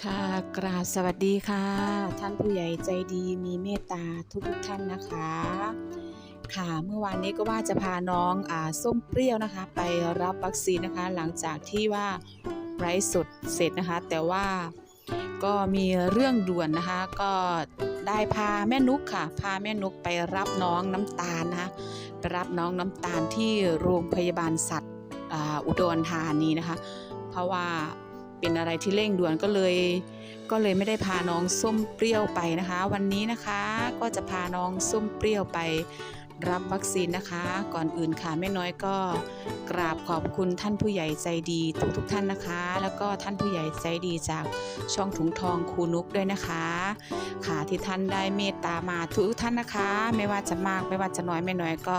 ค่ะกราบสวัสดีค่ะ ท่านผู้ใหญ่ใจดีมีเมตตาทุกทุกท่านนะคะ ค่ะเมื่อวานนี้ก็ว่าจะพาน้องอ่าส้มเปรี้ยวนะคะ ไปรับวัคซีนนะคะ หลังจากที่ว่าไร้สดเสร็จนะคะ แต่ว่าก็มีเรื่องด่วนนะคะ ก็ได้พาแม่นุกค่ะ พาแม่นุกไปรับน้องน้ำตาลนะคะไปรับน้องน้ำตาลที่โรงพยาบาลสัตว์อ่าอุดรธานีนะคะ เพราะว่า เป็นอะไรที่เร่งด่วนก็เลย ก็เลยไม่ได้พาน้องส้มเปรี้ยวไปนะคะ วันนี้นะคะก็จะพาน้องส้มเปรี้ยวไปรับวัคซีนนะคะ ก่อนอื่นค่ะแม่น้อยก็กราบขอบคุณท่านผู้ใหญ่ใจดีทุกทุกท่านนะคะ แล้วก็ท่านผู้ใหญ่ใจดีจากช่องถุงทองคูนุกด้วยนะคะ ค่ะที่ท่านได้เมตตามาทุกท่านนะคะ ไม่ว่าจะมากไม่ว่าจะน้อยไม่น้อยก็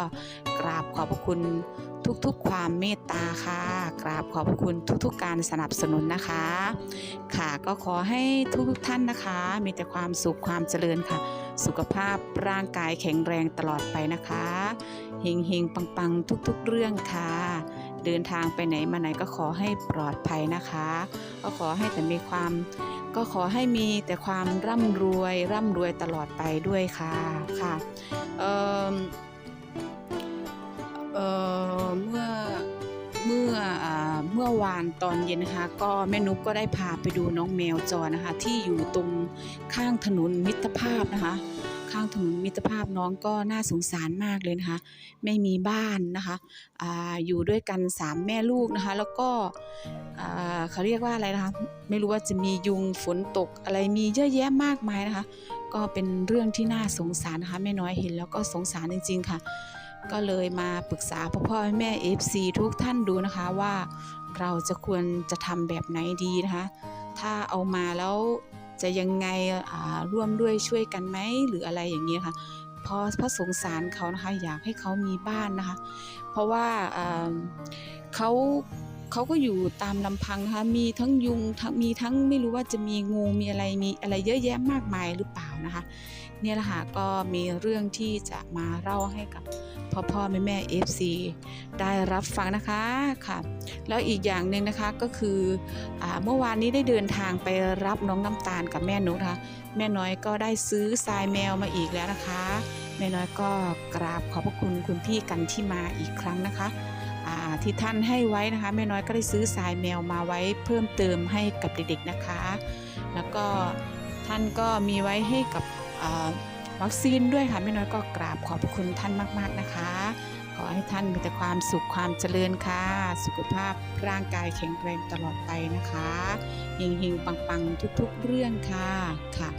กราบขอบพระคุณ ทุกๆ ความเมตตาค่ะ กราบขอบพระคุณทุกๆ การสนับสนุนนะคะ ค่ะก็ขอให้ทุกๆท่านนะคะ มีแต่ความสุขความเจริญค่ะ สุขภาพร่างกายแข็งแรงตลอดไปนะคะเฮงเฮงปังปังๆ ทุกๆ เรื่องค่ะ เดินทางไปไหนมาไหนก็ขอให้ปลอดภัยนะคะ ก็ขอให้แต่มีความก็ขอให้มีแต่ความร่ำรวยร่ำรวยตลอดไปด้วยค่ะค่ะเอ่อ เอ่อเมื่อเมื่อเมื่อวานตอนเย็นนะคะ ก็แม่นุ๊กก็ได้พาไปดูน้องแมวจรนะคะ ที่อยู่ตรงข้างถนนมิตรภาพนะคะ ข้างถนนมิตรภาพน้องก็น่าสงสารมากเลยนะคะ ไม่มีบ้านนะคะออยู่ด้วยกันสามแม่ลูกนะคะ แล้วก็เขาเรียกว่าอะไรนะคะ ไม่รู้ว่าจะมียุงฝนตกอะไรมีเยอะแยะมากมายนะคะ ก็เป็นเรื่องที่น่าสงสารนะคะแม่น้อยเห็นแล้วก็สงสารจริงๆค่ะ ก็เลยมาปรึกษาพ่อพ่อแม่ FC ทุกท่านดูนะคะว่าเราจะควรจะทำแบบไหนดีนะคะ ถ้าเอามาแล้วจะยังไงร่วมด้วยช่วยกันไหมหรืออะไรอย่างนี้ยค่ะพอพระสงสารเขานะคะอยากให้เขามีบ้านนะคะ เพราะว่าเขา เขาก็อยู่ตามลำพังนะคะมีทั้งยุงทั้งมีทั้งไม่รู้ว่าจะมีงูมีอะไรมีอะไรเยอะแยะมากมายหรือเปล่านะคะเนี่ยแหละค่ะก็มีเรื่องที่จะมาเล่าให้กับพ่อพ่อแม่แม่ FC ได้รับฟังนะคะค่ะ แล้วอีกอย่างหนึ่งนะคะก็คืออเมื่อวานนี้ได้เดินทางไปรับน้องน้ำตาลกับแม่นุกนะคะแม่น้อยก็ได้ซื้อทรายแมวมาอีกแล้วนะคะ แม่น้อยก็กราบขอบพระคุณคุณพี่กันที่มาอีกครั้งนะคะ ที่ท่านให้ไว้นะคะแม่น้อยก็ได้ซื้อทรายแมวมาไว้เพิ่มเติมให้กับเด็กๆนะคะ แล้วก็ท่านก็มีไว้ให้กับวัคซีนด้วยค่ะแม่น้อยก็กราบขอบพระคุณท่านมาก ๆนะคะ ขอให้ท่านมีแต่ความสุขความเจริญค่ะ สุขภาพร่างกายแข็งแรงตลอดไปนะคะเฮงเฮงปังปังๆทุกๆเรื่องค่ะค่ะ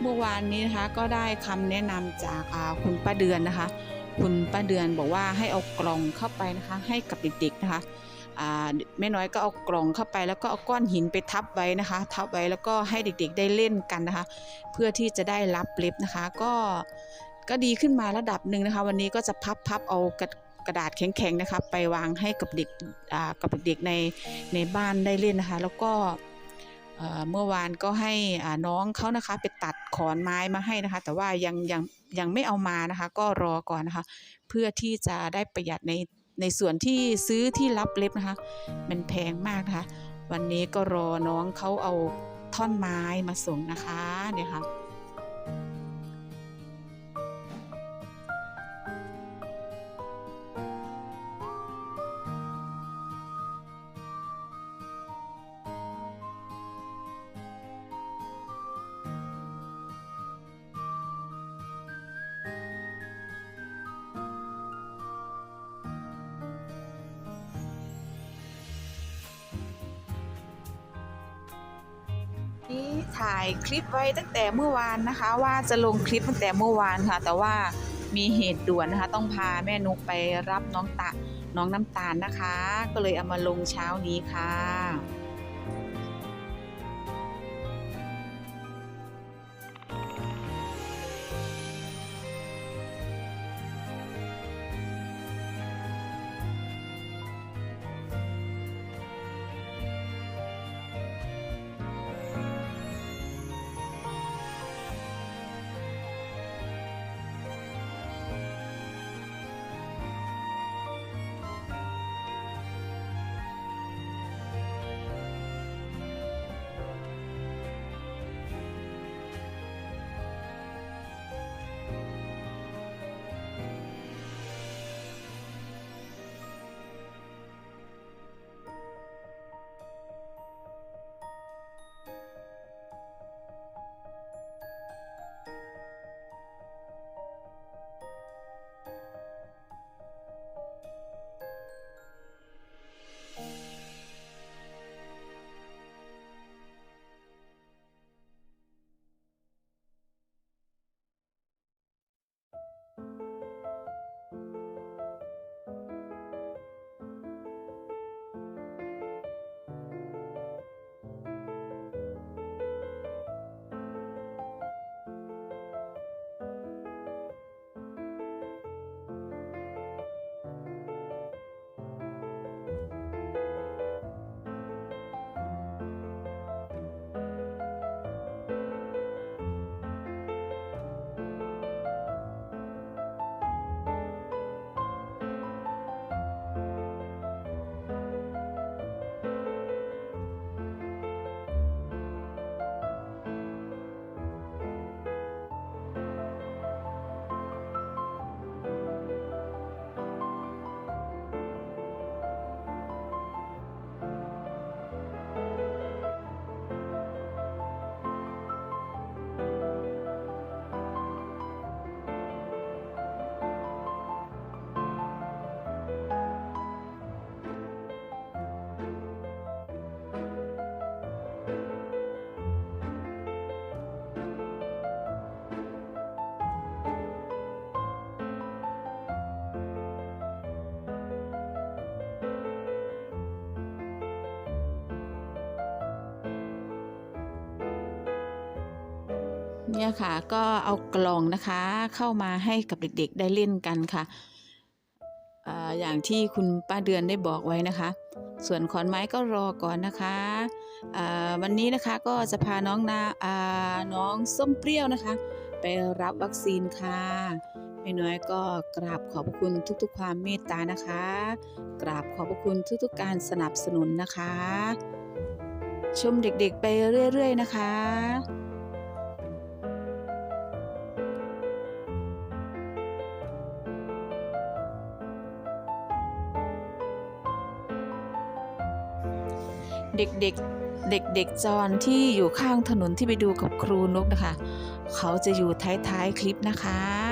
เมื่อวานนี้นะคะก็ได้คำแนะนำจากคุณป้าเดือนนะคะ คุณป้าเดือนบอกว่าให้เอากล่องเข้าไปนะคะ ให้กับเด็กๆนะคะแม่น้อยก็เอากล่องเข้าไปแล้วก็เอาก้อนหินไปทับไว้นะคะ ทับไว้แล้วก็ให้เด็กๆได้เล่นกันนะคะ เพื่อที่จะได้รับเล็บนะคะ ก็ก็ดีขึ้นมาระดับหนึ่งนะคะ วันนี้ก็จะพับพับเอากระกระดาษแข็งๆนะคะ ไปวางให้กับเด็กกับเด็กๆในในบ้านได้เล่นนะคะ แล้วก็ เมื่อวานก็ให้น้องเขานะคะไปตัดขอนไม้มาให้นะคะ แต่ว่ายังยังยังไม่เอามานะคะ ก็รอก่อนนะคะ เพื่อที่จะได้ประหยัดในในส่วนที่ซื้อที่รับเล็บนะคะ มันแพงมากนะคะ วันนี้ก็รอน้องเขาเอาท่อนไม้มาส่งนะคะเนี่ยค่ะ ถ่ายคลิปไว้ตั้งแต่เมื่อวานนะคะ ว่าจะลงคลิปตั้งแต่เมื่อวานค่ะ แต่ว่ามีเหตุด่วนนะคะ ต้องพาแม่นุกไปรับน้องตะน้องน้ำตาลนะคะ ก็เลยเอามาลงเช้านี้ค่ะ เนี่ยค่ะ ก็เอากล่องนะคะเข้ามาให้กับเด็กๆได้เล่นกันค่ะอย่างที่คุณป้าเดือนได้บอกไว้นะคะ ส่วนขอนไม้ก็รอก่อนนะคะวันนี้นะคะก็จะพาน้องนาอ่าน้องส้มเปรี้ยวนะคะ ไปรับวัคซีนค่ะแม่น้อยก็กราบขอบพระคุณทุกๆ ความเมตตานะคะ กราบขอบพระคุณทุกๆ การสนับสนุนนะคะ ชมเด็กๆไปเรื่อยๆนะคะ เด็กๆ เด็กๆจรที่อยู่ข้างถนนที่ไปดูกับครูนกนะคะ เขาจะอยู่ท้ายๆคลิปนะคะ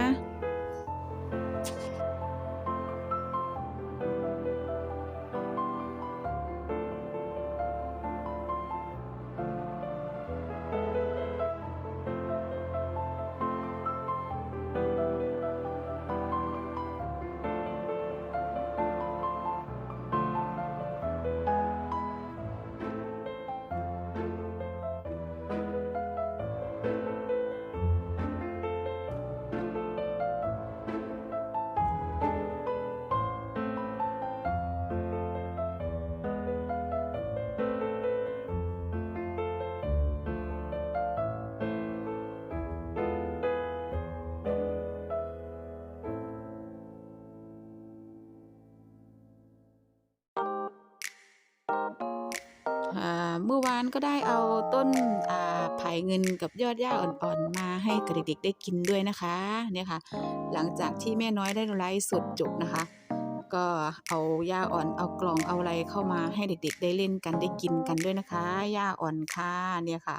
เมื่อวานก็ได้เอาต้นอ่าไผ่เงินกับยอดหญ้าอ่อนๆ มาให้กับเด็กๆได้กินด้วยนะคะเนี่ยค่ะ หลังจากที่แม่น้อยได้ไลฟ์สดจบนะคะ ก็เอาหญ้าอ่อนเอากล่องเอาอะไรเข้ามาให้เด็กๆ ได้เล่นกันได้กินกันด้วยนะคะหญ้าอ่อนค่ะเนี่ยค่ะ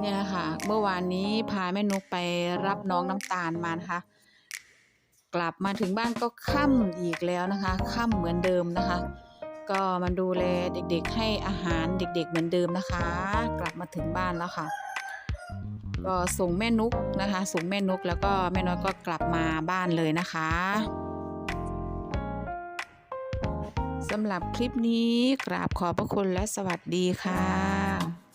เนี่ยค่ะเมื่อวานนี้พาแม่นุกไปรับน้องน้ำตาลมานะคะ กลับมาถึงบ้านก็ค่ำอีกแล้วนะคะค่ำเหมือนเดิมนะคะ ก็มาดูแลเด็กๆ ให้อาหารเด็กๆ เหมือนเดิมนะคะ กลับมาถึงบ้านแล้วค่ะ ก็ส่งแม่นุกนะคะ ส่งแม่นุกแล้วก็แม่น้อยก็กลับมาบ้านเลยนะคะสำหรับคลิปนี้กราบขอบพระคุณและสวัสดีค่ะ